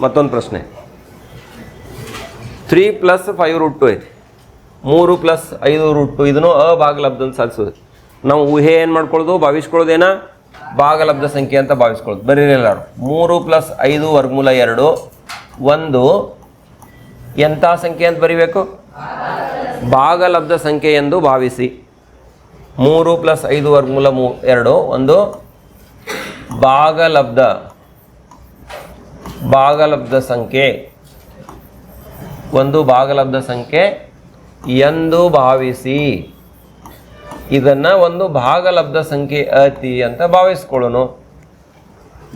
ಮತ್ತೊಂದು ಪ್ರಶ್ನೆ. Three plus five root two ಐತಿ. ಮೂರು ಪ್ಲಸ್ ಐದು ರೂಟ್ ಟು ಇದನ್ನು ಅಭಾಗಲಬ್ಧ ಅಂತ ಸಾಧಿಸೋದು. ನಾವು ಊಹೆ ಏನು ಮಾಡ್ಕೊಳ್ಳೋದು? ಭಾವಿಸ್ಕೊಳ್ಳೋದೇನ ಭಾಗಲಬ್ಧ ಸಂಖ್ಯೆ ಅಂತ ಭಾವಿಸ್ಕೊಳ್ಳೋದು. ಬರೀರಿ ಎಲ್ಲರೂ. ಮೂರು ಪ್ಲಸ್ ಐದು ವರ್ಗಮೂಲ ಎರಡು. ಒಂದು. ಎಂಥ ಸಂಖ್ಯೆ ಅಂತ ಬರಿಬೇಕು? ಭಾಗಲಬ್ಧ ಸಂಖ್ಯೆ ಎಂದು ಭಾವಿಸಿ. ಮೂರು ಪ್ಲಸ್ ಐದು ವರ್ಗಮೂಲ ಮೂ ಎರಡು. ಒಂದು. ಭಾಗಲಬ್ಧ. ಭಾಗಲಬ್ಧ ಸಂಖ್ಯೆ. ಒಂದು ಭಾಗಲಬ್ಧ ಸಂಖ್ಯೆ ಎಂದು ಭಾವಿಸಿ. ಇದನ್ನು ಒಂದು ಭಾಗಲಬ್ಧ ಸಂಖ್ಯೆ ಐತಿ ಅಂತ ಭಾವಿಸ್ಕೊಳ್ಳೋನು.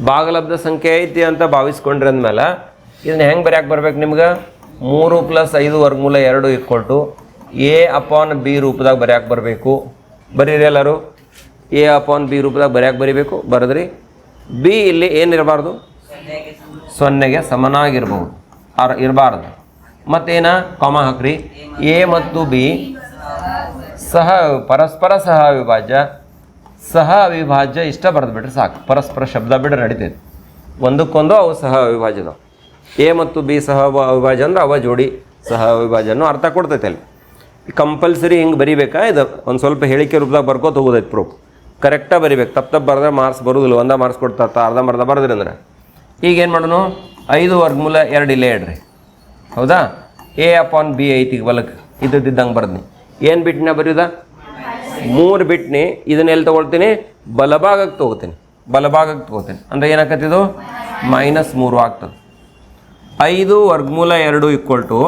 ಭಾಗಲಬ್ಧ ಸಂಖ್ಯೆ ಐತಿ ಅಂತ ಭಾವಿಸ್ಕೊಂಡ್ರೆ ಅಂದಮೇಲೆ ಇದನ್ನ ಹೆಂಗೆ ಬರ್ಯಾಕೆ ಬರ್ಬೇಕು ನಿಮ್ಗೆ? ಮೂರು ಪ್ಲಸ್ ಐದು ವರ್ಗಮೂಲ ಎರಡು ಇಕ್ಕೊಟ್ಟು ಎ ಅಪಾನ್ ಬಿ ರೂಪದಾಗ ಬರ್ಯಾಕೆ ಬರಬೇಕು. ಬರೀರಿ ಎಲ್ಲರೂ? ಎ ಅಪಾನ್ ಬಿ ರೂಪದಾಗ ಬರ್ಯಾಕೆ ಬರೀಬೇಕು. ಬರೆದ್ರಿ? ಬಿ ಇಲ್ಲಿ ಏನಿರಬಾರ್ದು ಸೊನ್ನೆಗೆ ಸಮನಾಗಿರ್ಬೋದು. ಆರ್, ಇರಬಾರ್ದು. ಮತ್ತೇನ? ಕಾಮ ಹಾಕ್ರಿ. ಎ ಮತ್ತು ಬಿ. ಸಹ ಪರಸ್ಪರ ಸಹ ಅವಿಭಾಜ್ಯ. ಸಹ ಅವಿಭಾಜ್ಯ ಇಷ್ಟ ಬರೆದು ಬಿಟ್ರೆ ಸಾಕು. ಪರಸ್ಪರ ಶಬ್ದ ಬಿಡ್ರೆ ನಡೀತೈತೆ. ಒಂದಕ್ಕೊಂದು ಅವು ಸಹ ಅವಿಭಾಜ್ಯದ ಎ ಮತ್ತು ಬಿ ಸಹ ಅವ- ಅವಿಭಾಜ್ಯ ಅಂದ್ರೆ ಅವ ಜೋಡಿ ಸಹ ಅವಿಭಾಜ್ಯನೂ ಅರ್ಥ ಕೊಡ್ತೈತೆ ಅಲ್ಲಿ. ಕಂಪಲ್ಸರಿ ಹಿಂಗೆ ಬರಿಬೇಕಾ? ಇದು ಒಂದು ಸ್ವಲ್ಪ ಹೇಳಿಕೆ ರೂಪದಾಗ ಬರ್ಕೋತ ಹೋಗೋದೈತೆ ಪ್ರೂಫ್ ಕರೆಕ್ಟಾಗಿ ಬರಿಬೇಕು. ತಪ್ಪು ತಪ್ಪು ಬರೆದ್ರೆ ಮಾರ್ಕ್ಸ್ ಬರೋದಿಲ್ಲ. ಒಂದ ಮಾರ್ಕ್ಸ್ ಕೊಡ್ತಾ ಅರ್ಧ ಮರ್ಧ ಬರೆದ್ರಿ ಅಂದ್ರೆ. ಈಗ ಏನು ಮಾಡೋಣ ಐದು ವರ್ಗಮೂಲ ಎರಡು ಇಲ್ಲೇ ಇಡ್ರಿ. ಹೌದಾ? ಎ ಅಪಾನ್ ಬಿ ಐತಿ ಬಲಕ್ಕೆ ಇದ್ದಿದ್ದಂಗೆ ಬರ್ದ್ನಿ. ಏನು ಬಿಟ್ಟಿನ ಬರೆಯೋದ? ಮೂರು ಬಿಟ್ನಿ. ಇದನ್ನೆಲ್ಲಿ ತೊಗೊಳ್ತೀನಿ? ಬಲಭಾಗಕ್ಕೆ ತೊಗೋತೀನಿ. ಬಲಭಾಗಕ್ಕೆ ತೊಗೋತೀನಿ. ಅಂದರೆ ಏನಾಕತ್ತಿದು ಮೈನಸ್ ಮೂರು ಆಗ್ತದೆ. ಐದು ವರ್ಗಮೂಲ ಎರಡು ಇಕ್ವಲ್ ಟು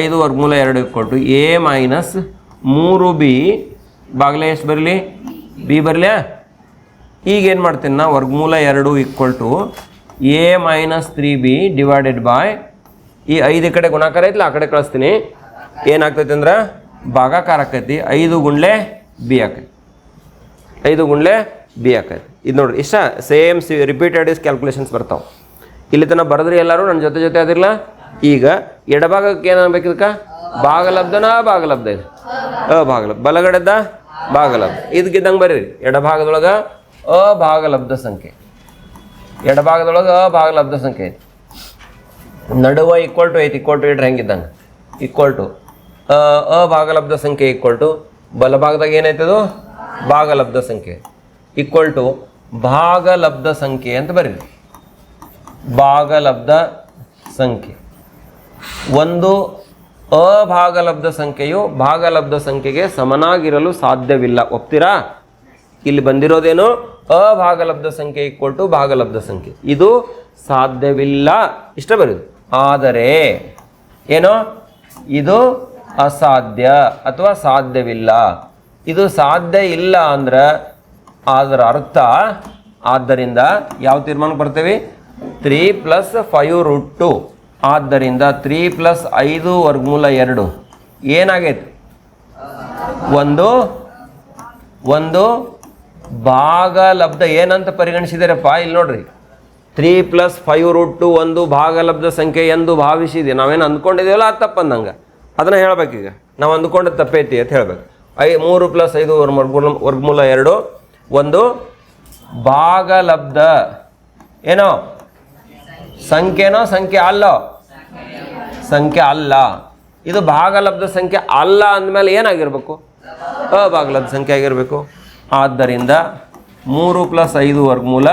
ಐದು ವರ್ಗಮೂಲ ಎರಡು ಇಕ್ವಲ್ ಟು ಎ ಮೈನಸ್ ಮೂರು ಬಿ ಬಾಗಲೇ ಎಷ್ಟು ಬರಲಿ? ಬಿ ಬರಲಿಯಾ? ಈಗೇನು ಮಾಡ್ತೀನಿ ನಾ? ವರ್ಗಮೂಲ ಎರಡು equal to A minus three B divided by ಈ ಐದು ಕಡೆ ಗುಣಾಕಾರ ಐತಲ್ಲ, ಆ ಕಡೆ ಕಳಿಸ್ತೀನಿ. ಏನಾಗ್ತೈತೆ ಅಂದ್ರೆ ಭಾಗಾಕಾರ ಆಕೈತಿ, ಐದು ಗುಂಡ್ಲೆ ಬಿ ಆಕೈತಿ. ಐದು ಗುಂಡ್ಲೆ ಬಿ ಆಕೈತಿ. ಇದು ನೋಡ್ರಿ, ಇಷ್ಟ? Same C repeated is calculations ಬರ್ತಾವೆ. ಇಲ್ಲಿ ತನಕ ಬರೆದ್ರಿ ಎಲ್ಲರೂ ನನ್ನ ಜೊತೆ ಜೊತೆ ಅದಿರಲ್ಲ ಈಗ ಎಡಭಾಗಕ್ಕೆ ಏನಾಗಬೇಕು ಇದಕ್ಕೆ? ಭಾಗಲಬ್ಧನ ಭಾಗಲಬ್ಧ ಇದು. ಅಭಾಗಲಬ್ಧ ಬಲಗಡೆದ ಭಾಗಲಬ್ಧ. ಇದಕ್ಕಿದ್ದಂಗೆ ಬರೀರಿ, ಎಡಭಾಗದೊಳಗೆ ಅಭಾಗಲಬ್ಧ ಸಂಖ್ಯೆ. ಎಡಭಾಗದೊಳಗೆ ಅಭಾಗಲಬ್ಧ ಸಂಖ್ಯೆ ಐತಿ. ನಡುವ ಈಕ್ವಲ್ ಟು ಐತಿ ಈಕ್ವಲ್ ಟು ಇಟ್ರೆ ಹೆಂಗಿದ್ದಂಗೆ? ಈಕ್ವಲ್ ಟು ಅ ಅಭಾಗಲಬ್ಧ ಸಂಖ್ಯೆ ಈಕ್ವಲ್ ಟು ಬಲಭಾಗದಾಗ ಏನೈತದು ಭಾಗಲಬ್ಧ ಸಂಖ್ಯೆ. ಈಕ್ವಲ್ ಟು ಭಾಗಲಬ್ಧ ಸಂಖ್ಯೆ ಅಂತ ಬರೀರಿ. ಭಾಗಲಬ್ಧ ಸಂಖ್ಯೆ. ಒಂದು ಅಭಾಗಲಬ್ಧ ಸಂಖ್ಯೆಯು ಭಾಗಲಬ್ಧ ಸಂಖ್ಯೆಗೆ ಸಮನಾಗಿರಲು ಸಾಧ್ಯವಿಲ್ಲ. ಒಪ್ತೀರಾ? ಇಲ್ಲಿ ಬಂದಿರೋದೇನು? ಅಭಾಗಲಬ್ಧ ಸಂಖ್ಯೆ ಈಕ್ವಲ್ ಟು ಭಾಗಲಬ್ಧ ಸಂಖ್ಯೆ. ಇದು ಸಾಧ್ಯವಿಲ್ಲ. ಇಷ್ಟ ಬರೋದು. ಆದರೆ, ಏನೋ? ಇದು ಅಸಾಧ್ಯ ಅಥವಾ ಸಾಧ್ಯವಿಲ್ಲ. ಇದು ಸಾಧ್ಯ ಇಲ್ಲ ಅಂದ್ರೆ ಅದರ ಅರ್ಥ ಆದ್ದರಿಂದ ಯಾವ ತೀರ್ಮಾನಕ್ಕೆ ಬರ್ತೇವೆ? Three plus five root two. ಆದ್ದರಿಂದ ತ್ರೀ ಪ್ಲಸ್ ಐದು ವರ್ಗಮೂಲ ಎರಡು. ಏನಾಗೈತೆ? ಒಂದು ಒಂದು ಭಾಗಲಬ್ಧ ಏನಂತ ಪರಿಗಣಿಸಿದಾರಪ್ಪ? ಇಲ್ಲಿ ನೋಡ್ರಿ. Three plus five root two ಒಂದು ಭಾಗಲಬ್ಧ ಸಂಖ್ಯೆ ಎಂದು ಭಾವಿಸಿದೆ. ನಾವೇನು ಅಂದ್ಕೊಂಡಿದ್ದೀವಲ್ಲ? ಅದು ತಪ್ಪಂದಂಗೆ. ಅದನ್ನು ಹೇಳ್ಬೇಕೀಗ. ನಾವು ಅಂದ್ಕೊಂಡು ತಪ್ಪೈತಿ ಅಂತ ಹೇಳ್ಬೇಕು. ಐ, ಮೂರು ಪ್ಲಸ್ ಐದು ವರ್ಗಮೂಲ ವರ್ಗಮೂಲ ಎರಡು, ಒಂದು ಭಾಗಲಬ್ಧ ಏನೋ? ಸಂಖ್ಯೆನೋ? ಸಂಖ್ಯೆ ಅಲ್ಲೋ? ಸಂಖ್ಯೆ ಅಲ್ಲ. ಇದು ಭಾಗಲಬ್ಧ ಸಂಖ್ಯೆ ಅಲ್ಲ ಅಂದಮೇಲೆ ಏನಾಗಿರ್ಬೇಕು? ಅಭಾಗಲಬ್ಧ ಸಂಖ್ಯೆ ಆಗಿರಬೇಕು. ಆದ್ದರಿಂದ ಮೂರು ಪ್ಲಸ್ ಐದು ವರ್ಗಮೂಲ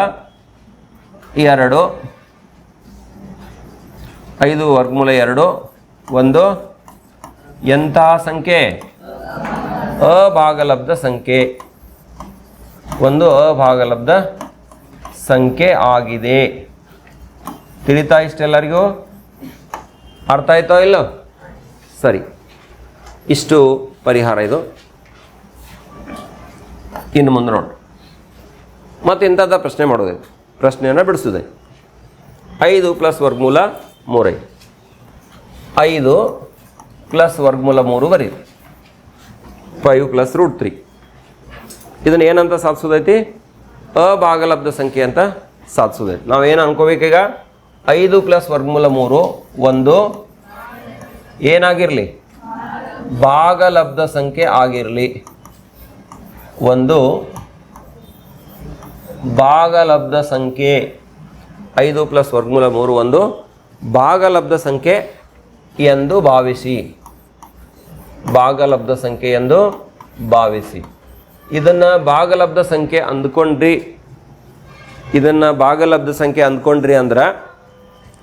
ಎರಡು. ಐದು ವರ್ಗಮೂಲ ಎರಡು. ಒಂದು. ಎಂತಹ ಸಂಖ್ಯೆ? ಅಭಾಗಲಬ್ಧ ಸಂಖ್ಯೆ. ಒಂದು ಅಭಾಗಲಬ್ಧ ಸಂಖ್ಯೆ ಆಗಿದೆ. ತಿಳಿತಾ ಇಷ್ಟೆಲ್ಲರಿಗೂ? ಅರ್ಥ ಆಯ್ತೋ ಇಲ್ಲೋ? ಸರಿ. ಇಷ್ಟು ಪರಿಹಾರ ಇದು. ಇನ್ನು ಮುಂದೆ ನೋಡಿ. ಮತ್ತು ಇಂಥದ್ದು ಪ್ರಶ್ನೆ ಮಾಡೋದೆ. ಪ್ರಶ್ನೆಯನ್ನು ಬಿಡಿಸೋದೆ. ಐದು ಪ್ಲಸ್ ವರ್ಗಮೂಲ ಮೂರೈ. ಐದು ಪ್ಲಸ್ ವರ್ಗಮೂಲ ಮೂರು ಬರೀರಿ ಫೈವ್ ಪ್ಲಸ್ ರೂಟ್ ತ್ರೀ ಇದನ್ನು ಏನಂತ ಸಾಧಿಸೋದೈತಿ? ಅಭಾಗಲಬ್ಧ ಸಂಖ್ಯೆ ಅಂತ ಸಾಧಿಸೋದೈತಿ ನಾವೇನು ಅನ್ಕೋಬೇಕೀಗ ಐದು ಪ್ಲಸ್ ವರ್ಗಮೂಲ ಮೂರು, ಒಂದು. ಏನಾಗಿರಲಿ? ಭಾಗಲಬ್ಧ ಸಂಖ್ಯೆ ಆಗಿರಲಿ. ಒಂದು ಭಾಗಲಬ್ಧ ಸಂಖ್ಯೆ ಐದು ಪ್ಲಸ್ ವರ್ಗಮೂಲ ಮೂರು ಒಂದು ಭಾಗಲಬ್ಧ ಸಂಖ್ಯೆ ಎಂದು ಭಾವಿಸಿ. ಭಾಗಲಬ್ಧ ಸಂಖ್ಯೆ ಎಂದು ಭಾವಿಸಿ. ಇದನ್ನು ಭಾಗಲಬ್ಧ ಸಂಖ್ಯೆ ಅಂದ್ಕೊಂಡ್ರಿ. ಇದನ್ನು ಭಾಗಲಬ್ಧ ಸಂಖ್ಯೆ ಅಂದ್ಕೊಂಡ್ರಿ ಅಂದ್ರೆ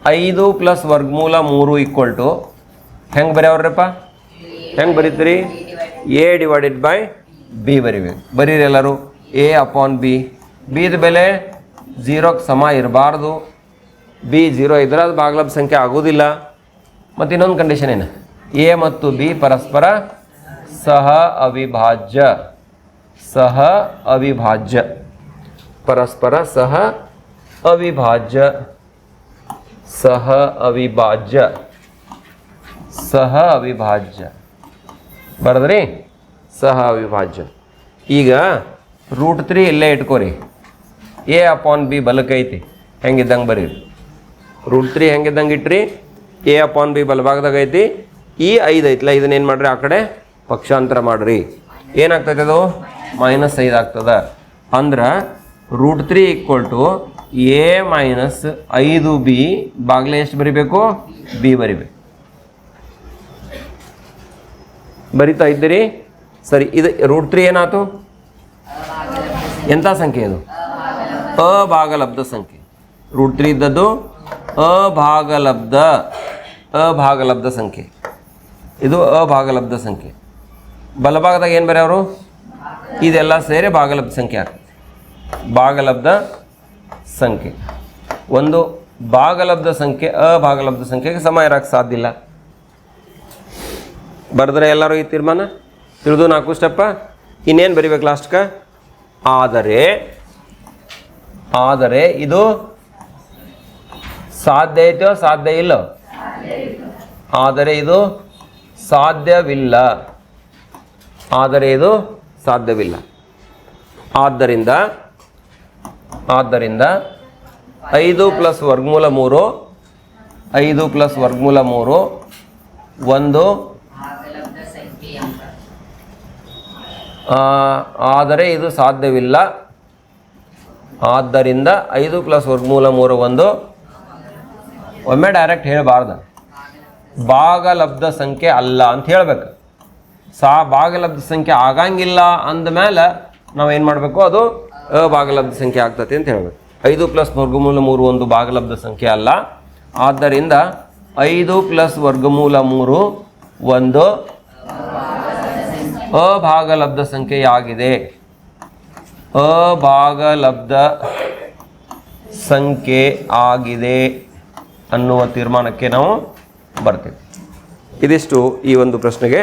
ಐದು ಪ್ಲಸ್ ವರ್ಗಮೂಲ ಮೂರು ಈಕ್ವಲ್ ಟು ಹೆಂಗೆ ಬರೆಯವ್ರಪ್ಪ? ಹೆಂಗೆ ಬರೀತೀರಿ? ಎ ಡಿವೈಡೆಡ್ ಬೈ ಬಿ ಬರಿಬೇಕು ಬರೀರಿ ಎಲ್ಲರೂ. A upon B. ಬಿದ ಬೆಲೆ ಝೀರೋಕ್ಕೆ ಸಮ ಇರಬಾರ್ದು. ಬಿ ಜೀರೋ ಇದ್ರೆ ಅದು ಭಾಗಲಬ್ಧ ಸಂಖ್ಯೆ ಆಗೋದಿಲ್ಲ. ಮತ್ತು ಇನ್ನೊಂದು ಕಂಡೀಷನ್ ಏನು? ಎ ಮತ್ತು ಬಿ ಪರಸ್ಪರ ಸಹ ಅವಿಭಾಜ್ಯ. ಸಹ ಅವಿಭಾಜ್ಯ. ಪರಸ್ಪರ ಸಹ ಅವಿಭಾಜ್ಯ. ಸಹ ಅವಿಭಾಜ್ಯ. ಸಹ ಅವಿಭಾಜ್ಯ. ಬರದ್ರಿ? ಸಹ ಅವಿಭಾಜ್ಯ ಈಗ ರೂಟ್ ತ್ರೀ ಇಲ್ಲೇ ಇಟ್ಕೋರಿ. ಎ ಅಪಾನ್ ಬಿ ಬಲಕೈತಿ ಹೆಂಗಿದ್ದಂಗೆ ಬರೀರಿ ರೂಟ್ ತ್ರೀ ಹೆಂಗಿದ್ದಂಗೆ ಇಟ್ರಿ? ಎ ಅಪಾನ್ ಬಿ ಬಲಭಾಗದಾಗ ಐತಿ. ಈ ಐದು ಐತಲ್ಲ ಇದನ್ನೇನು ಮಾಡ್ರಿ ಆ ಕಡೆ? ಪಕ್ಷಾಂತರ ಮಾಡ್ರಿ. ಏನಾಗ್ತೈತೆ ಅದು? ಮೈನಸ್ ಐದು ಆಗ್ತದ. ಅಂದ್ರೆ root three equal to A minus ಐದು ಬಿ ಬಾಗ್ಲೆ ಎಷ್ಟು ಬರಿಬೇಕು? ಬಿ ಬರಿಬೇಕು. ಬರಿತಾ ಇದ್ದೀರಿ? ಸರಿ, ಇದು ರೂಟ್ ತ್ರೀ ಏನಾಯ್ತು? ಎಂಥ ಸಂಖ್ಯೆ ಇದು? ಅಭಾಗಲಬ್ಧ ಸಂಖ್ಯೆ. ರೂಟ್ ತ್ರೀ ಇದ್ದದ್ದು ಅಭಾಗಲಬ್ಧ ಅಭಾಗಲಬ್ಧ ಸಂಖ್ಯೆ. ಇದು ಅಭಾಗಲಬ್ಧ ಸಂಖ್ಯೆ. ಬಲಭಾಗದಾಗ ಏನು ಬರೆಯವರು ಇದೆಲ್ಲ ಸೇರಿ ಭಾಗಲಬ್ಧ ಸಂಖ್ಯೆ ಆಗ್ತದೆ. ಭಾಗಲಬ್ಧ ಸಂಖ್ಯೆ. ಒಂದು, ಭಾಗಲಬ್ಧ ಸಂಖ್ಯೆ, ಅಭಾಗಲಬ್ಧ ಸಂಖ್ಯೆಗೆ ಸಮ ಇರೋಕ್ಕೆ ಸಾಧ್ಯ ಇಲ್ಲ. ಬರೆದ್ರೆ ಎಲ್ಲರೂ ಈ ತೀರ್ಮಾನ? ತಿಳಿದು ನಾಲ್ಕು ಸ್ಟೆಪ್ಪ ಇನ್ನೇನು ಬರಿಬೇಕು ಲಾಸ್ಟ್ಗೆ ಆದರೆ ಆದರೆ ಇದು ಸಾಧ್ಯ ಐತೋ ಸಾಧ್ಯ ಇಲ್ಲೋ? ಆದರೆ ಇದು ಸಾಧ್ಯವಿಲ್ಲ. ಆದರೆ ಇದು ಸಾಧ್ಯವಿಲ್ಲ. ಆದ್ದರಿಂದ ಆದ್ದರಿಂದ ಐದು ಪ್ಲಸ್ ವರ್ಗಮೂಲ ಮೂರು, ಐದು ಪ್ಲಸ್ ವರ್ಗಮೂಲ ಮೂರು, ಒಂದು ಆದರೆ ಇದು ಸಾಧ್ಯವಿಲ್ಲ. ಆದ್ದರಿಂದ ಐದು ಪ್ಲಸ್ ವರ್ಗಮೂಲ ಮೂರು ಒಂದು. ಒಮ್ಮೆ ಡೈರೆಕ್ಟ್ ಹೇಳಬಾರ್ದು. ಭಾಗಲಬ್ಧ ಸಂಖ್ಯೆ ಅಲ್ಲ ಅಂತ ಹೇಳಬೇಕು. ಸಾ, ಭಾಗಲಬ್ಧ ಸಂಖ್ಯೆ ಆಗಂಗಿಲ್ಲ ಅಂದಮೇಲೆ ನಾವು ಏನು ಮಾಡಬೇಕು? ಅದು ಅಭಾಗಲಬ್ಧ ಸಂಖ್ಯೆ ಆಗ್ತತಿ ಅಂತ ಹೇಳಬೇಕು. ಐದು ಪ್ಲಸ್ ವರ್ಗಮೂಲ ಮೂರು ಒಂದು ಭಾಗಲಬ್ಧ ಸಂಖ್ಯೆ ಅಲ್ಲ. ಆದ್ದರಿಂದ ಐದು ಪ್ಲಸ್ ವರ್ಗಮೂಲ ಮೂರು ಒಂದು. ಅಭಾಗಲಬ್ಧ ಸಂಖ್ಯೆಯಾಗಿದೆ ಅಭಾಗಲಬ್ಧ ಸಂಖ್ಯೆ ಆಗಿದೆ ಅನ್ನುವ ತೀರ್ಮಾನಕ್ಕೆ ನಾವು ಬರ್ತೀವಿ. ಇದಿಷ್ಟು ಈ ಒಂದು ಪ್ರಶ್ನೆಗೆ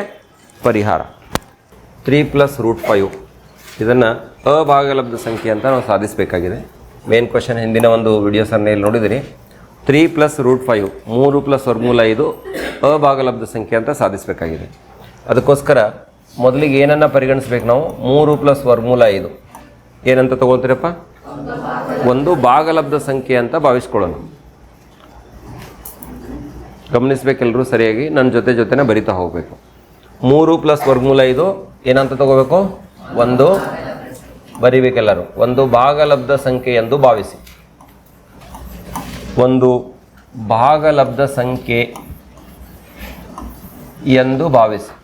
ಪರಿಹಾರ. Three plus root five. ಇದನ್ನು ಅಭಾಗಲಬ್ಧ ಸಂಖ್ಯೆ ಅಂತ ನಾವು ಸಾಧಿಸಬೇಕಾಗಿದೆ. ಮೇನ್ ಕ್ವಶನ್ ಹಿಂದಿನ ಒಂದು ವಿಡಿಯೋ ಇಲ್ಲಿ ನೋಡಿದಿರಿ. ತ್ರೀ ಪ್ಲಸ್ ರೂಟ್ ಫೈವ್, ಮೂರು ಪ್ಲಸ್ ವರ್ಗಮೂಲ ಐದು ಅಭಾಗಲಬ್ಧ ಸಂಖ್ಯೆ ಅಂತ ಸಾಧಿಸಬೇಕಾಗಿದೆ. ಅದಕ್ಕೋಸ್ಕರ ಮೊದಲಿಗೆ ಏನನ್ನು ಪರಿಗಣಿಸ್ಬೇಕು ನಾವು? ಮೂರು ಪ್ಲಸ್ ವರ್ಮೂಲ ಐದು. ಏನಂತ ತಗೊಳ್ತೀರಪ್ಪ? ಒಂದು ಭಾಗಲಬ್ಧ ಸಂಖ್ಯೆ ಅಂತ ಭಾವಿಸ್ಕೊಳ್ಳೋಣ. ಗಮನಿಸ್ಬೇಕೆಲ್ಲರೂ ಸರಿಯಾಗಿ ನನ್ನ ಜೊತೆ ಜೊತೆನೇ ಬರಿತಾ ಹೋಗಬೇಕು. ಮೂರು ಪ್ಲಸ್ ವರ್ಗಮೂಲ ಐದು, ಏನಂತ ತಗೋಬೇಕು? ಒಂದು. ಬರಿಬೇಕೆಲ್ಲರೂ. ಒಂದು ಭಾಗಲಬ್ಧ ಸಂಖ್ಯೆ ಎಂದು ಭಾವಿಸಿ. ಒಂದು ಭಾಗಲಬ್ಧ ಸಂಖ್ಯೆ ಎಂದು ಭಾವಿಸಿ.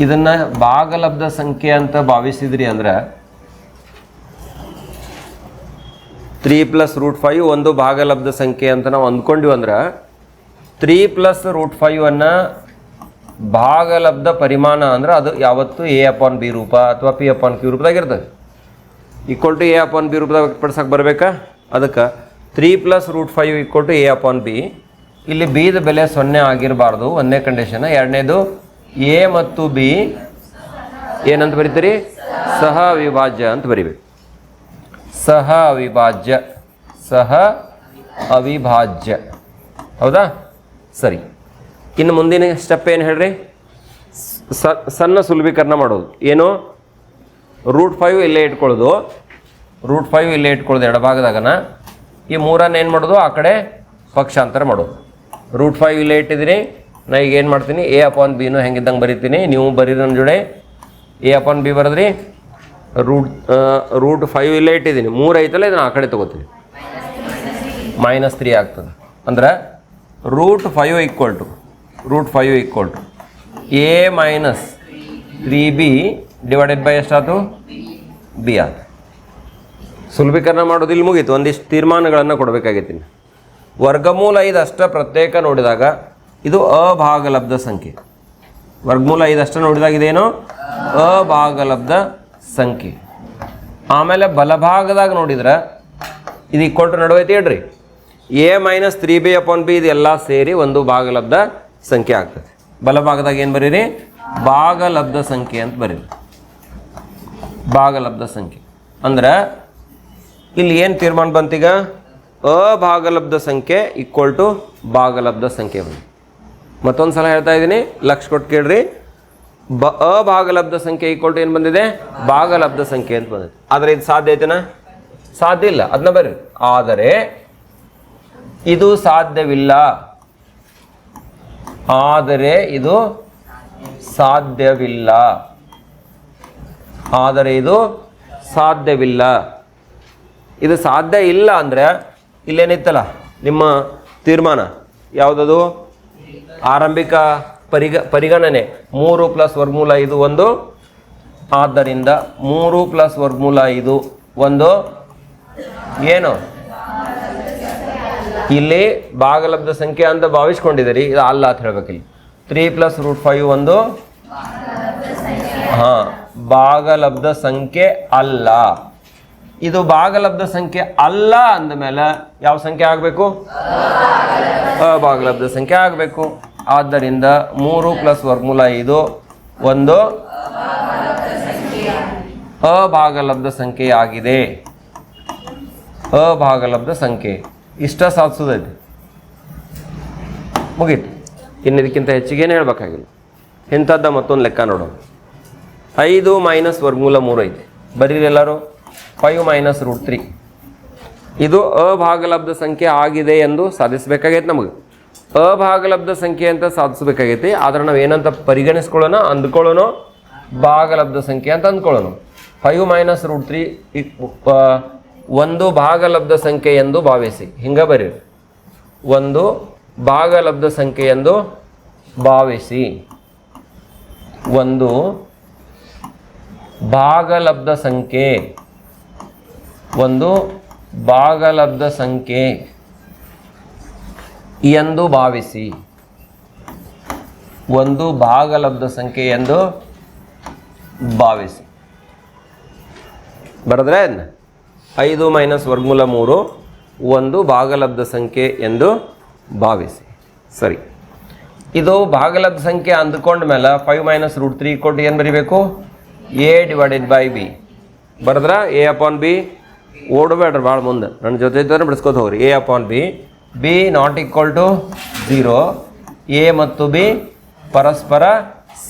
ಇದನ್ನ ಭಾಗಲಬ್ಧ ಸಂಖ್ಯೆ ಅಂತ ಭಾವಿಸಿದ್ರಿ ಅಂದ್ರೆ ತ್ರೀ ಪ್ಲಸ್ ರೂಟ್ ಫೈವ್ ಒಂದು ಭಾಗಲಬ್ಧ ಸಂಖ್ಯೆ ಅಂತ ನಾವು ಅಂದ್ಕೊಂಡಿವಿ ಅಂದ್ರೆ ತ್ರೀ ಪ್ಲಸ್ ರೂಟ್ ಫೈವ್ ಅನ್ನ ಭಾಗಲಬ್ಧ ಪರಿಮಾಣ ಅಂದ್ರೆ ಅದು ಯಾವತ್ತು ಎ ಅಪಾನ್ ಬಿ ರೂಪ ಅಥವಾ ಪಿ ಅಪಾನ್ ಕ್ಯೂ ರೂಪದಾಗ ಇರ್ತದೆ. Equal to A upon B ರೂಪದಾಗ ವ್ಯಕ್ತಪಡಿಸಕ್ಕೆ ಬರಬೇಕಾ? ಅದಕ್ಕೆ three plus root five equal to A upon B. ಇಲ್ಲಿ ಬಿದ ಬೆಲೆ ಸೊನ್ನೆ ಆಗಿರಬಾರ್ದು ಒಂದನೇ ಕಂಡೀಷನ್ ಎರಡನೇದು ಎ ಮತ್ತು ಬಿ ಏನಂತ ಬರೀತೀರಿ? ಸಹ ಅವಿಭಾಜ್ಯ ಅಂತ ಬರಿಬೇಕು. ಸಹ ಅವಿಭಾಜ್ಯ ಸಹ ಅವಿಭಾಜ್ಯ. ಹೌದಾ? ಸರಿ. ಇನ್ನು ಮುಂದಿನ ಸ್ಟೆಪ್ ಏನು ಹೇಳ್ರಿ? ಸಣ್ಣ ಸುಲಭೀಕರಣ ಮಾಡೋದು. ಏನು? ರೂಟ್ ಫೈವ್ ಇಲ್ಲೇ ಇಟ್ಕೊಳ್ಳೋದು. ರೂಟ್ ಫೈವ್ ಇಲ್ಲೇ ಇಟ್ಕೊಳ್ಳೋದು ಎಡಭಾಗದಾಗನ ಈ ಮೂರನ್ನು ಏನು ಮಾಡೋದು? ಆ ಕಡೆ ಪಕ್ಷಾಂತರ ಮಾಡೋದು. ರೂಟ್ ಫೈವ್ ಇಲ್ಲೇ ಇಟ್ಟಿದ್ದೀನಿ ನಾ ಈಗ ಏನು ಮಾಡ್ತೀನಿ? ಎ ಅಪಾನ್ ಬಿನು ಹೆಂಗಿದ್ದಂಗೆ ಬರಿತೀನಿ. ನೀವು ಬರೀರಿ ನನ್ನ ಜೋಡೆ. ಎ ಅಪಾನ್ ಬಿ ಬರೆದ್ರಿ. ರೂಟ್ ರೂಟ್ ಫೈವ್ ಇಲ್ಲೇ ಇಟ್ಟಿದ್ದೀನಿ. ಮೂರು ಐತಲ್ಲ, ಇದನ್ನು ಆ ಕಡೆ ತೊಗೋತೀನಿ. ಮೈನಸ್ ತ್ರೀ ಆಗ್ತದೆ. ಅಂದ್ರೆ root five equal to root five equal to A minus three B divided by ಎಷ್ಟಾಯ್ತು? ಬಿ ಆಯ್ತು. ಸುಲಭೀಕರಣ ಮಾಡೋದು ಇಲ್ಲಿ ಮುಗೀತು. ಒಂದಿಷ್ಟು ತೀರ್ಮಾನಗಳನ್ನು ಕೊಡಬೇಕಾಗಿತ್ತು ವರ್ಗಮೂಲ ಐದು ಅಷ್ಟ ಪ್ರತ್ಯೇಕ ನೋಡಿದಾಗ ಇದು ಅಭಾಗಲಬ್ಧ ಸಂಖ್ಯೆ. ವರ್ಗಮೂಲ ಐದಷ್ಟನ್ನು ನೋಡಿದಾಗಿದೇನೋ ಅಭಾಗಲಬ್ಧ ಸಂಖ್ಯೆ. ಆಮೇಲೆ ಬಲಭಾಗದಾಗ ನೋಡಿದ್ರೆ, ಇದು ಇಕ್ಕೊಟ್ಟು ನಡುವೈತಿ ಹೇಳ್ರಿ A minus three B upon B ಇದೆಲ್ಲ ಸೇರಿ ಒಂದು ಭಾಗಲಬ್ಧ ಸಂಖ್ಯೆ ಆಗ್ತದೆ. ಬಲಭಾಗದಾಗ ಏನು ಬರೀರಿ? ಭಾಗಲಬ್ಧ ಸಂಖ್ಯೆ ಅಂತ ಬರೀರಿ. ಭಾಗಲಬ್ಧ ಸಂಖ್ಯೆ. ಅಂದ್ರೆ, ಇಲ್ಲಿ ಏನು ತೀರ್ಮಾನ ಬಂತೀಗ? ಅಭಾಗಲಬ್ಧ ಸಂಖ್ಯೆ ಈಕ್ವಲ್ ಟು ಭಾಗಲಬ್ಧ ಸಂಖ್ಯೆ ಬಂತು. ಮತ್ತೊಂದು ಸಲ ಹೇಳ್ತಾ ಇದ್ದೀನಿ, ಲಕ್ಷ ಕೊಟ್ಟು ಕೇಳ್ರಿ. ಬ ಅಭಾಗಲಬ್ಧ ಸಂಖ್ಯೆ ಈಕ್ವಲ್ ಟು ಏನು ಬಂದಿದೆ? ಭಾಗಲಬ್ಧ ಸಂಖ್ಯೆ ಅಂತ ಬಂದಿದೆ. ಆದರೆ ಇದು ಸಾಧ್ಯ ಐತೆನಾ? ಸಾಧ್ಯ ಇಲ್ಲ. ಅದನ್ನ ಬರ್ರಿ. ಆದರೆ, ಇದು ಸಾಧ್ಯವಿಲ್ಲ. ಆದರೆ ಇದು ಸಾಧ್ಯವಿಲ್ಲ. ಆದರೆ ಇದು ಸಾಧ್ಯವಿಲ್ಲ. ಇದು ಸಾಧ್ಯ ಇಲ್ಲ ಅಂದರೆ ಇಲ್ಲೇನಿತ್ತಲ್ಲ? ನಿಮ್ಮ ತೀರ್ಮಾನ. ಯಾವುದದು? ಆರಂಭಿಕ ಪರಿಗ, ಪರಿಗಣನೆ ಮೂರು ಪ್ಲಸ್ ವರ್ಗಮೂಲ ಇದು ಒಂದು. ಆದ್ದರಿಂದ ಮೂರು ಪ್ಲಸ್ ವರ್ಗಮೂಲ ಇದು ಒಂದು. ಏನು? ಇಲ್ಲಿ ಭಾಗಲಬ್ಧ ಸಂಖ್ಯೆ ಅಂತ ಭಾವಿಸ್ಕೊಂಡಿದ್ದೀರಿ. ಇದು ಅಲ್ಲ ಅಂತ ಹೇಳ್ಬೇಕಿಲ್ಲಿ. ತ್ರೀ ಪ್ಲಸ್ ರೂಟ್ ಫೈವ್ ಒಂದು. ಹಾಂ, ಭಾಗಲಬ್ಧ ಸಂಖ್ಯೆ ಅಲ್ಲ. ಇದು ಭಾಗಲಬ್ಧ ಸಂಖ್ಯೆ ಅಲ್ಲ ಅಂದಮೇಲೆ ಯಾವ ಸಂಖ್ಯೆ ಆಗಬೇಕು? ಭಾಗಲಬ್ಧ ಸಂಖ್ಯೆ ಆಗಬೇಕು. ಆದ್ದರಿಂದ ಮೂರು ಪ್ಲಸ್ ವರ್ಮೂಲ ಇದು ಒಂದು ಅಭಾಗಲಬ್ಧ ಸಂಖ್ಯೆ ಆಗಿದೆ. ಅಭಾಗಲಬ್ಧ ಸಂಖ್ಯೆ. ಇಷ್ಟ ಸಾಧಿಸೋದೈತಿ ಮುಗೀತು. ಇನ್ನು ಇದಕ್ಕಿಂತ ಹೆಚ್ಚಿಗೆ ಏನು ಹೇಳ್ಬೇಕಾಗಿಲ್ಲ. ಇಂಥದ್ದ ಮತ್ತೊಂದು ಲೆಕ್ಕ ನೋಡೋಣ. ಐದು ಮೈನಸ್ ವರ್ಮೂಲ ಮೂರು ಐತಿ. ಬರೀರಿ ಎಲ್ಲರೂ? Five minus root three. ಇದು ಅಭಾಗಲಬ್ಧ ಸಂಖ್ಯೆ ಆಗಿದೆ ಎಂದು ಸಾಧಿಸಬೇಕಾಗೈತೆ ನಮಗೆ. ಅಭಾಗಲಬ್ಧ ಸಂಖ್ಯೆ ಅಂತ ಸಾಧಿಸಬೇಕಾಗೈತಿ. ಆದ್ರೆ ನಾವು ಏನಂತ ಪರಿಗಣಿಸ್ಕೊಳ್ಳೋಣ, ಅಂದ್ಕೊಳ್ಳೋಣ. ಭಾಗಲಬ್ಧ ಸಂಖ್ಯೆ ಅಂತ ಅಂದ್ಕೊಳ್ಳೋಣ. ಫೈವ್ ಮೈನಸ್ ರೂಟ್ ತ್ರೀ ಒಂದು ಭಾಗಲಬ್ಧ ಸಂಖ್ಯೆ ಎಂದು ಭಾವಿಸಿ. ಹಿಂಗೆ ಬರೀರಿ ಒಂದು ಭಾಗಲಬ್ಧ ಸಂಖ್ಯೆ ಎಂದು ಭಾವಿಸಿ. ಒಂದು ಭಾಗಲಬ್ಧ ಸಂಖ್ಯೆ. ಒಂದು ಭಾಗಲಬ್ಧ ಸಂಖ್ಯೆ. ಎಂದು ಭಾವಿಸಿ. ಒಂದು ಭಾಗಲಬ್ಧ ಸಂಖ್ಯೆ ಎಂದು ಭಾವಿಸಿ. ಬರೆದ್ರೆ? ಐದು ಮೈನಸ್ ವರ್ಗಮೂಲ ಮೂರು, ಒಂದು ಭಾಗಲಬ್ಧ ಸಂಖ್ಯೆ ಎಂದು ಭಾವಿಸಿ. ಸರಿ. ಇದು ಭಾಗಲಬ್ಧ ಸಂಖ್ಯೆ ಅಂದ್ಕೊಂಡ ಮೇಲೆ ಫೈವ್ ಮೈನಸ್ ರೂಟ್ ತ್ರೀ ಕೊಟ್ಟು ಏನು ಬರಿಬೇಕು? ಎ ಡಿವೈಡೆಡ್ ಬೈ ಬಿ ಬರೆದ್ರ ಎ ಅಪಾನ್ ಬಿ ಓಡಬೇಡ್ರಿ ಭಾಳ ಮುಂದೆ. ನನ್ನ ಜೊತೆ ಇದ್ದವ್ರೆ ಬಿಡಿಸ್ಕೊತ ಹೋಗ್ರಿ. A upon B B not equal to zero A ಮತ್ತು ಬಿ ಪರಸ್ಪರ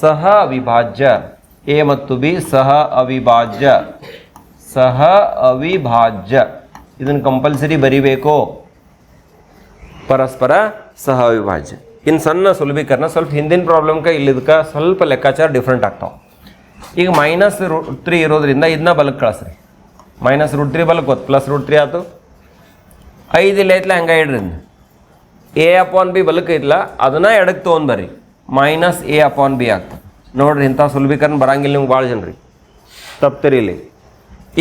ಸಹ ಅವಿಭಾಜ್ಯ. ಎ ಮತ್ತು ಬಿ ಸಹ ಅವಿಭಾಜ್ಯ. ಸಹ ಅವಿಭಾಜ್ಯ. ಇದನ್ನು ಕಂಪಲ್ಸರಿ ಬರಿಬೇಕು. ಪರಸ್ಪರ ಸಹ ಅವಿಭಾಜ್ಯ. ಇನ್ನು ಸಣ್ಣ ಸುಲಭೀಕರಣ ಸ್ವಲ್ಪ ಹಿಂದಿನ ಪ್ರಾಬ್ಲಮ್ಗೆ ಇಲ್ಲಿದಕ್ಕೆ ಸ್ವಲ್ಪ ಲೆಕ್ಕಾಚಾರ ಡಿಫ್ರೆಂಟ್ ಆಗ್ತಾವೆ. ಈಗ ಮೈನಸ್ ರೂಟ್ ತ್ರೀ ಇರೋದ್ರಿಂದ ಇದನ್ನ ಬಲಕ್ಕೆ ಕಳಿಸ್ರಿ. ಮೈನಸ್ ರೂಟ್ ತ್ರೀ ಬಲಕ್ಕೆ ಗೊತ್ತು ಪ್ಲಸ್ ರೂಟ್ ತ್ರೀ ಆಯ್ತು ಐದು ಇಲ್ಲ ಐತ್ಲ, ಹಂಗೆ ಇಡ್ರಿ ಎ ಅಪಾನ್ ಬಿ ಬಲಕ್ಕೆ ಐತ್ಲ, ಅದನ್ನ ಎಡಕ್ಕೆ ತೊಗೊಂಡ್ಬರ್ರಿ ಮೈನಸ್ ಎ ಅಪಾನ್ ಬಿ ಆಗ್ತದೆ ನೋಡ್ರಿ ಇಂಥ ಸುಲಭೀಕರಣ ಬರಂಗಿಲ್ಲ ನಿಮ್ಗೆ ಭಾಳ ಜನರಿ. ತಪ್ತಿರಿ ಇಲ್ಲಿ.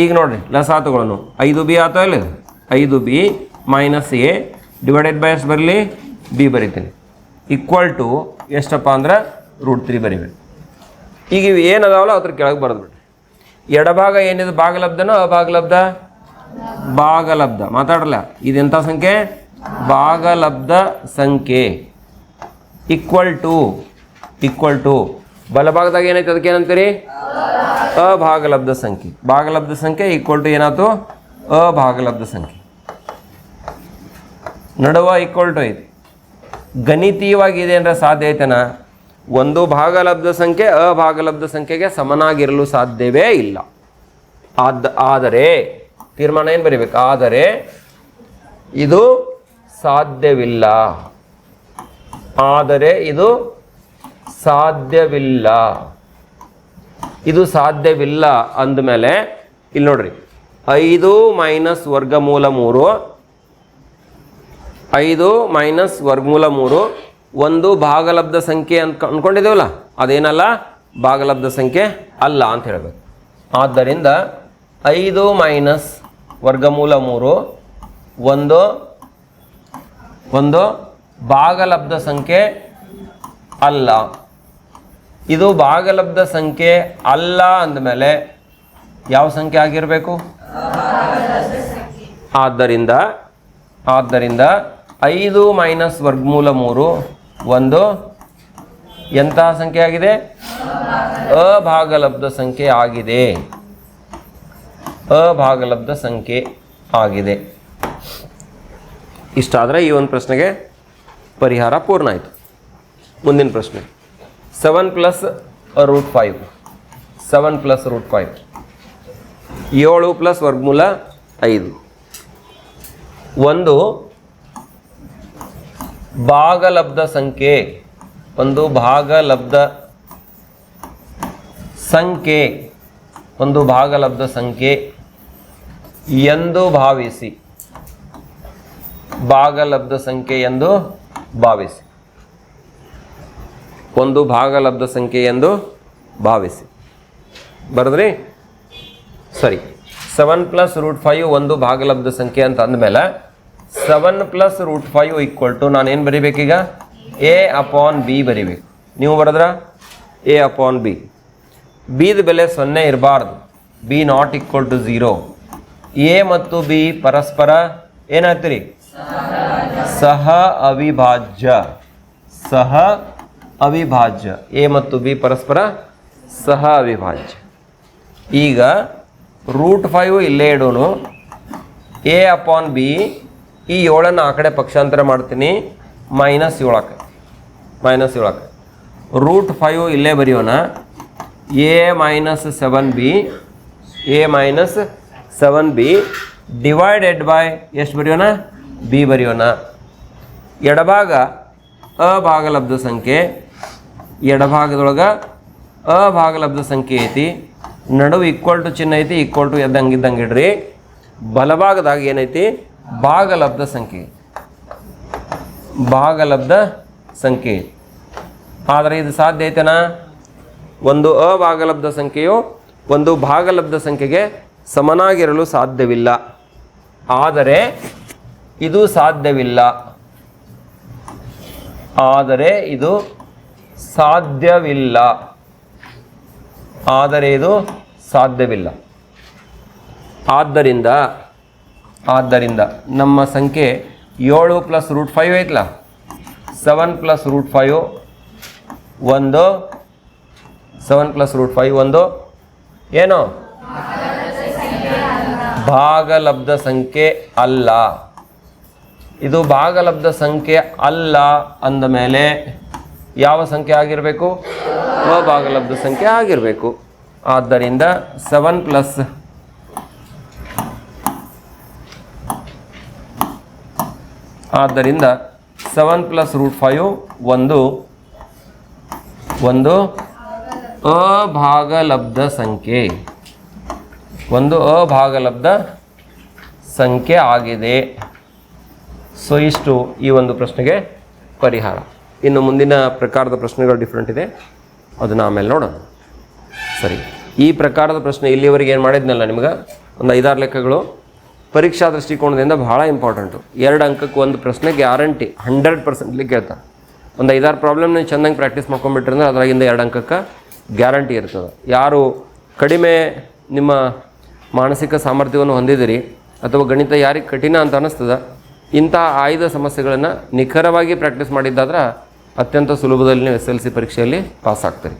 ಈಗ ನೋಡ್ರಿ ಲಸ ಆತುಗಳನ್ನು ಐದು ಬಿ ಆತ ಇಲ್ಲ ಐದು B minus A divided by ಎಷ್ಟು ಬರಲಿ ಬಿ ಬರಿತೀನಿ. ಈಕ್ವಲ್ ಟು ಎಷ್ಟಪ್ಪ ಅಂದ್ರೆ ರೂಟ್ ತ್ರೀ ಬರಿಬೇಕು. ಈಗ ಇವು ಏನು ಅದಾವಲ್ಲ, ಅದ್ರ ಕೆಳಗೆ ಬರೆದ್ಬಿಡ್ರಿ ಎಡಭಾಗ ಏನಿದೆ? ಭಾಗಲಬ್ಧನೋ ಅಭಾಗಲಬ್ಧ? ಭಾಗಲಬ್ಧ. ಮಾತಾಡಲ್ಲ ಇದೆಂಥ ಸಂಖ್ಯೆ? ಭಾಗಲಬ್ಧ ಸಂಖ್ಯೆ. ಈಕ್ವಲ್ ಟು ಈಕ್ವಲ್ ಟು ಬಲಭಾಗದಾಗ ಏನೈತೆ ಅದಕ್ಕೆ ಏನಂತೀರಿ? ಅಭಾಗಲಬ್ಧ ಸಂಖ್ಯೆ. ಭಾಗಲಬ್ಧ ಸಂಖ್ಯೆ ಈಕ್ವಲ್ ಟು ಏನಾಯ್ತು? ಅಭಾಗಲಬ್ಧ ಸಂಖ್ಯೆ. ನಡುವ ಈಕ್ವಲ್ ಟು ಐತಿ. ಗಣಿತೀಯವಾಗಿ ಇದೆ ಅಂದ್ರೆ ಸಾಧ್ಯ ಐತೆನಾ? ಒಂದು ಭಾಗಲಬ್ಧ ಸಂಖ್ಯೆ ಅಭಾಗಲಬ್ಧ ಸಂಖ್ಯೆಗೆ ಸಮನಾಗಿರಲು ಸಾಧ್ಯವೇ ಇಲ್ಲ. ಆದ, ಆದರೆ ತೀರ್ಮಾನ ಏನು ಬರೀಬೇಕು? ಆದರೆ ಇದು ಸಾಧ್ಯವಿಲ್ಲ. ಆದರೆ ಇದು ಸಾಧ್ಯವಿಲ್ಲ. ಇದು ಸಾಧ್ಯವಿಲ್ಲ ಅಂದಮೇಲೆ ಇಲ್ಲಿ ನೋಡ್ರಿ. ಐದು ಮೈನಸ್ ವರ್ಗಮೂಲ ಮೂರು. ಐದು ಮೈನಸ್ ವರ್ಗಮೂಲ ಮೂರು ಒಂದು ಭಾಗಲಬ್ಧ ಸಂಖ್ಯೆ ಅಂತ ಅಂದ್ಕೊಂಡಿದ್ದೇವಲ್ಲ ಅದೇನಲ್ಲ? ಭಾಗಲಬ್ಧ ಸಂಖ್ಯೆ ಅಲ್ಲ ಅಂತ ಹೇಳಬೇಕು. ಆದ್ದರಿಂದ ಐದು ಮೈನಸ್ ವರ್ಗಮೂಲ ಮೂರು. ಒಂದು. ಒಂದು. ಭಾಗಲಬ್ಧ ಸಂಖ್ಯೆ ಅಲ್ಲ. ಇದು ಭಾಗಲಬ್ಧ ಸಂಖ್ಯೆ ಅಲ್ಲ ಅಂದಮೇಲೆ ಯಾವ ಸಂಖ್ಯೆ ಆಗಿರಬೇಕು? ಆದ್ದರಿಂದ ಆದ್ದರಿಂದ ಐದು ಮೈನಸ್ ವರ್ಗಮೂಲ ಮೂರು, ಒಂದು. ಎಂತಹ ಸಂಖ್ಯೆ ಆಗಿದೆ? ಅಭಾಗಲಬ್ಧ ಸಂಖ್ಯೆ ಆಗಿದೆ. ಅಭಾಗಲಬ್ಧ ಸಂಖ್ಯೆ ಆಗಿದೆ. ಇಷ್ಟಾದರೆ ಈ ಒಂದು ಪ್ರಶ್ನೆಗೆ ಪರಿಹಾರ ಪೂರ್ಣ ಆಯಿತು. ಮುಂದಿನ ಪ್ರಶ್ನೆ. Seven plus root five seven plus root five ಏಳು ಪ್ಲಸ್ ವರ್ಗಮೂಲ ಐದು. ಒಂದು ಭಾಗಲಬ್ಧ ಸಂಖ್ಯೆ, ಒಂದು ಭಾಗಲಬ್ಧ ಸಂಖ್ಯೆ, ಒಂದು ಭಾಗಲಬ್ಧ ಸಂಖ್ಯೆ ಎಂದು ಭಾವಿಸಿ. ಭಾಗಲಬ್ಧ ಸಂಖ್ಯೆ ಎಂದು ಭಾವಿಸಿ. ಒಂದು ಭಾಗಲಬ್ಧ ಸಂಖ್ಯೆ ಎಂದು ಭಾವಿಸಿ. ಬರದ್ರಿ? ಸರಿ. ಸೆವೆನ್ ಪ್ಲಸ್ ರೂಟ್ ಫೈವ್ ಒಂದು ಭಾಗಲಬ್ಧ ಸಂಖ್ಯೆ ಅಂತ ಅಂದಮೇಲೆ seven plus root five equal to ನಾನು ಏನು ಬರಿಬೇಕೀಗ? ಎ ಅಪಾನ್ ಬಿ ಬರಿಬೇಕು. ನೀವು ಬರೆದ್ರ? ಎ ಅಪಾನ್ ಬಿ ಬಿದ ಬೆಲೆ ಸೊನ್ನೆ ಇರಬಾರ್ದು. B not equal to zero A ಮತ್ತು ಬಿ ಪರಸ್ಪರ ಏನಾಗ್ತೀರಿ? ಸಹ ಅವಿಭಾಜ್ಯ. ಸಹ ಅವಿಭಾಜ್ಯ. ಎ ಮತ್ತು ಬಿ ಪರಸ್ಪರ ಸಹ ಅವಿಭಾಜ್ಯ. ಈಗ ರೂಟ್ ಫೈವ್ ಇಲ್ಲೇ ಇಡೋನು. ಎ ಅಪಾನ್ ಬಿ, ಈ ಏಳನ್ನು ಆ ಕಡೆ ಪಕ್ಷಾಂತರ ಮಾಡ್ತೀನಿ. ಮೈನಸ್ ಏಳಕ್ಕೆ ಮೈನಸ್ ಏಳಕ್ಕೆ ರೂಟ್ ಫೈವ್ ಇಲ್ಲೇ ಬರೆಯೋಣ. A minus seven B, A minus seven B divided by ಎಷ್ಟು ಬರೆಯೋಣ? ಬಿ ಬರೆಯೋಣ. ಎಡಭಾಗ ಅಭಾಗಲಬ್ಧ ಸಂಖ್ಯೆ. ಎಡಭಾಗದೊಳಗೆ ಅಭಾಗಲಬ್ಧ ಸಂಖ್ಯೆ ಐತಿ. ನಡುವೆ ಈಕ್ವಲ್ ಟು ಚಿಹ್ನೆ ಐತಿ ಈಕ್ವಲ್ ಟು ಎದ್ದಂಗೆ ಇದ್ದಂಗೆ ಇಡ್ರಿ. ಬಲಭಾಗದಾಗ ಏನೈತಿ? ಭಾಗಲಬ್ಧ ಸಂಖ್ಯೆ. ಭಾಗಲಬ್ಧ ಸಂಖ್ಯೆ. ಆದರೆ ಇದು ಸಾಧ್ಯ ಐತೆನಾ? ಒಂದು ಅಭಾಗಲಬ್ಧ ಸಂಖ್ಯೆಯು ಒಂದು ಭಾಗಲಬ್ಧ ಸಂಖ್ಯೆಗೆ ಸಮನಾಗಿರಲು ಸಾಧ್ಯವಿಲ್ಲ. ಆದರೆ ಇದು ಸಾಧ್ಯವಿಲ್ಲ. ಆದರೆ ಇದು ಸಾಧ್ಯವಿಲ್ಲ. ಆದರೆ ಇದು ಸಾಧ್ಯವಿಲ್ಲ. ಆದ್ದರಿಂದ ಆದ್ದರಿಂದ ನಮ್ಮ ಸಂಖ್ಯೆ ಏಳು ಪ್ಲಸ್ ರೂಟ್ ಫೈವ್ ಐತಲ್ಲ ಸೆವೆನ್ ಪ್ಲಸ್ ರೂಟ್ ಫೈವ್ ಒಂದು, ಸೆವೆನ್ ಪ್ಲಸ್ ರೂಟ್ ಫೈವ್ ಒಂದು, ಏನು? ಭಾಗಲಬ್ಧ ಸಂಖ್ಯೆ ಅಲ್ಲ. ಇದು ಭಾಗಲಬ್ಧ ಸಂಖ್ಯೆ ಅಲ್ಲ ಅಂದ ಮೇಲೆ ಯಾವ ಸಂಖ್ಯೆ ಆಗಿರಬೇಕು? ಅಭಾಗಲಬ್ಧ ಸಂಖ್ಯೆ ಆಗಿರಬೇಕು. ಆದ್ದರಿಂದ ಸೆವೆನ್ ಪ್ಲಸ್ ಆದ್ದರಿಂದ ಸೆವೆನ್ ಪ್ಲಸ್ ರೂಟ್ ಫೈವ್ ಒಂದು ಒಂದು ಅಭಾಗಲಬ್ಧ ಸಂಖ್ಯೆ. ಒಂದು ಅಭಾಗಲಬ್ಧ ಸಂಖ್ಯೆ ಆಗಿದೆ. ಸೊ ಇಷ್ಟು ಈ ಒಂದು ಪ್ರಶ್ನೆಗೆ ಪರಿಹಾರ. ಇನ್ನು ಮುಂದಿನ ಪ್ರಕಾರದ ಪ್ರಶ್ನೆಗಳು ಡಿಫ್ರೆಂಟ್ ಇದೆ. ಅದನ್ನು ಆಮೇಲೆ ನೋಡೋಣ. ಸರಿ. ಈ ಪ್ರಕಾರದ ಪ್ರಶ್ನೆ ಇಲ್ಲಿವರೆಗೆ ಏನು ಮಾಡಿದ್ನಲ್ಲ ನಿಮ್ಗೆ? ಒಂದು ಐದಾರು ಲೆಕ್ಕಗಳು. ಪರೀಕ್ಷಾ ದೃಷ್ಟಿಕೋನದಿಂದ ಬಹಳ ಇಂಪಾರ್ಟೆಂಟು ಎರಡು ಅಂಕಕ್ಕೆ ಒಂದು ಪ್ರಶ್ನೆ ಗ್ಯಾರಂಟಿ ಹಂಡ್ರೆಡ್ ಪರ್ಸೆಂಟ್ಲಿ ಕೇಳ್ತಾರೆ ಒಂದು ಐದಾರು ಪ್ರಾಬ್ಲಮ್ ನೀವು ಚೆನ್ನಾಗಿ ಪ್ರಾಕ್ಟೀಸ್ ಮಾಡ್ಕೊಂಡ್ಬಿಟ್ರೆ ಅಂದ್ರೆ ಅದರಾಗಿಂದ ಎರಡು ಅಂಕಕ್ಕೆ ಗ್ಯಾರಂಟಿ ಇರ್ತದೆ. ಯಾರು ಕಡಿಮೆ ನಿಮ್ಮ ಮಾನಸಿಕ ಸಾಮರ್ಥ್ಯವನ್ನು ಹೊಂದಿದಿರಿ ಅಥವಾ ಗಣಿತ ಯಾರಿಗೆ ಕಠಿಣ ಅಂತ ಅನ್ನಿಸ್ತದ, ಇಂಥ ಆಯ್ದ ಸಮಸ್ಯೆಗಳನ್ನು ನಿಖರವಾಗಿ ಪ್ರಾಕ್ಟೀಸ್ ಮಾಡಿದ್ದಾದ್ರೆ ಅತ್ಯಂತ ಸುಲಭದಲ್ಲಿ ನೀವು ಎಸ್ ಎಲ್ ಸಿ ಪರೀಕ್ಷೆಯಲ್ಲಿ ಪಾಸ್ ಆಗ್ತೀರಿ.